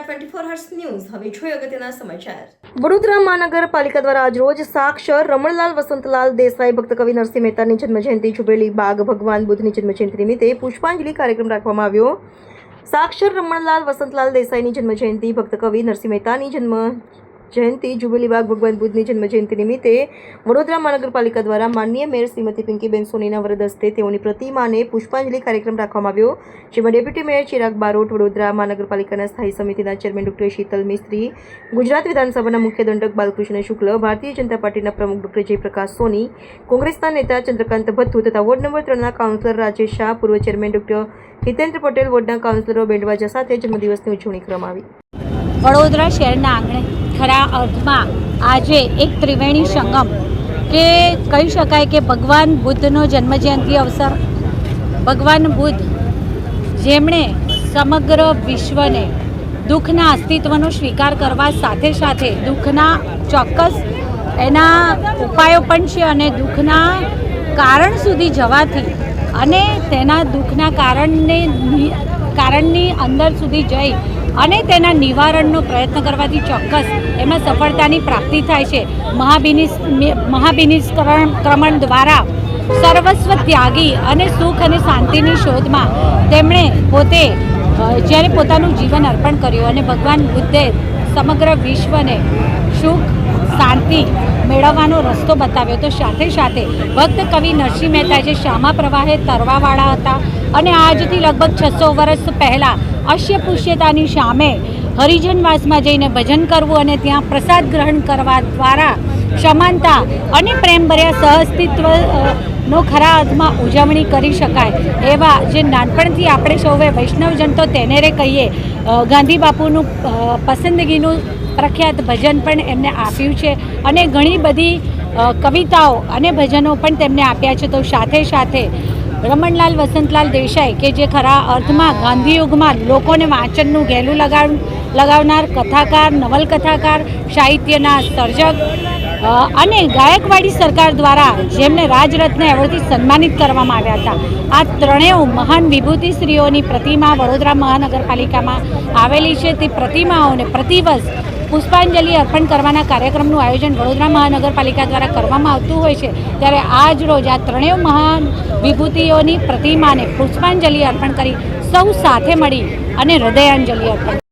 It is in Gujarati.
ટ્વેન્ટી અગત્યના સમાચાર. વડોદરા મહાનગરપાલિકા દ્વારા આજરોજ સાક્ષર રમણલાલ વસંતલાલ દેસાઈ ભક્ત કવિ નરસિંહ મહેતાની જન્મજયંતિ જુબેલી બાગ ભગવાન બુદ્ધની જન્મજયંતિ નિમિત્તે પુષ્પાંજલિ કાર્યક્રમ રાખવામાં આવ્યો. સાક્ષર રમણલાલ વસંતલાલ દેસાઈની જન્મજયંતિ ભક્ત કવિ નરસિંહ મહેતાની જન્મ જયંતિ, જુબેલી બાગ, ભગવાન બુદ્ધની જન્મજયંતિ નિમિત્તે વડોદરા મહાનગરપાલિકા દ્વારા માનનીય મેયર શ્રીમતી પિંકીબેન સોનીના વરદ હસ્તે તેઓની પ્રતિમાને પુષ્પાંજલિ કાર્યક્રમ રાખવામાં આવ્યો. જેમાં ડેપ્યુટી મેયર ચિરાગ બારોટ, વડોદરા મહાનગરપાલિકાના સ્થાયી સમિતિના ચેરમેન ડોક્ટર શીતલ મિસ્ત્રી, ગુજરાત વિધાનસભાના મુખ્ય દંડક બાલકૃષ્ણ શુક્લ, ભારતીય જનતા પાર્ટીના પ્રમુખ ડોક્ટર જયપ્રકાશ સોની, કોંગ્રેસના નેતા ચંદ્રકાંત ભથ્થુ તથા વોર્ડ નંબર ત્રણના કાઉન્સિલર રાજેશ શાહ, પૂર્વ ચેરમેન ડોક્ટર હિતેન્દ્ર પટેલ, વોર્ડના કાઉન્સિલરો બેન્ડવાજા સાથે જન્મદિવસની ઉજવણી કરવામાં આવી. વડોદરા શહેરના આંગણે ખરા અર્થમાં આજે એક ત્રિવેણી સંગમ કે કહી શકાય કે ભગવાન બુદ્ધનો જન્મજયંતિ અવસર. ભગવાન બુદ્ધ જેમણે સમગ્ર વિશ્વને દુઃખના અસ્તિત્વનો સ્વીકાર કરવા સાથે સાથે દુઃખના ચોક્કસ એના ઉપાયો પણ છે અને દુઃખના કારણ સુધી જવાથી અને તેના દુઃખના કારણને કારણની અંદર સુધી જઈ અને તેના નિવારણનો પ્રયત્ન કરવાથી ચોક્કસ એમાં સફળતાની પ્રાપ્તિ થાય છે. મહાબિનિસ મહાબિનિષ્કરણ ક્રમણ દ્વારા સર્વસ્વ ત્યાગી અને સુખ અને શાંતિની શોધમાં તેમણે પોતે જ્યારે પોતાનું જીવન અર્પણ કર્યું અને ભગવાન બુદ્ધે સમગ્ર વિશ્વને સુખ, શાંતિ મેળવવાનો રસ્તો બતાવ્યો, તો સાથે સાથે ભક્ત કવિ નરસિંહ મહેતા જે શ્યામા પ્રવાહે તરવાવાળા હતા અને આજથી લગભગ છસો વર્ષ પહેલાં અશ્યપુષ્યતાની સામે હરિજનવાસમાં જઈને ભજન કરવું અને ત્યાં પ્રસાદ ગ્રહણ કરવા દ્વારા સમાનતા અને પ્રેમભર્યા સહઅસ્તિત્વ નો ખરા અર્થમાં ઉજવણી કરી શકાય એવા જે નાનપણથી આપણે સૌએ વૈષ્ણવજન તો તેને રે કહીએ ગાંધી બાપુનું પસંદગીનું પ્રખ્યાત ભજન પણ એમને આપ્યું છે અને ઘણી બધી કવિતાઓ અને ભજનો પણ તેમને આપ્યા છે. તો સાથે સાથે રમણલાલ વસંતલાલ દેસાઈ કે જે ખરા અર્થમાં ગાંધીયુગમાં લોકોને વાંચનનું ગહેલું લગાવ લગાવનાર કથાકાર, નવલકથાકાર, સાહિત્યના સર્જક અને ગાયકવાડી સરકાર દ્વારા જેમને રાજરત્ન એવોર્ડથી સન્માનિત કરવામાં આવ્યા હતા, આ ત્રણેય મહાન વિભૂતિશ્રીઓની પ્રતિમા વડોદરા મહાનગરપાલિકામાં આવેલી છે. તે પ્રતિમાઓને પ્રતિવર્ષ પુષ્પાંજલિ અર્પણ કરવાના કાર્યક્રમનું આયોજન વડોદરા મહાનગરપાલિકા દ્વારા કરવામાં આવતું હોય છે. ત્યારે આજ રોજ આ ત્રણેય મહાન વિભૂતિઓની પ્રતિમાને પુષ્પાંજલિ અર્પણ કરી સૌ સાથે મળી અને હૃદયાંજલિ અર્પણ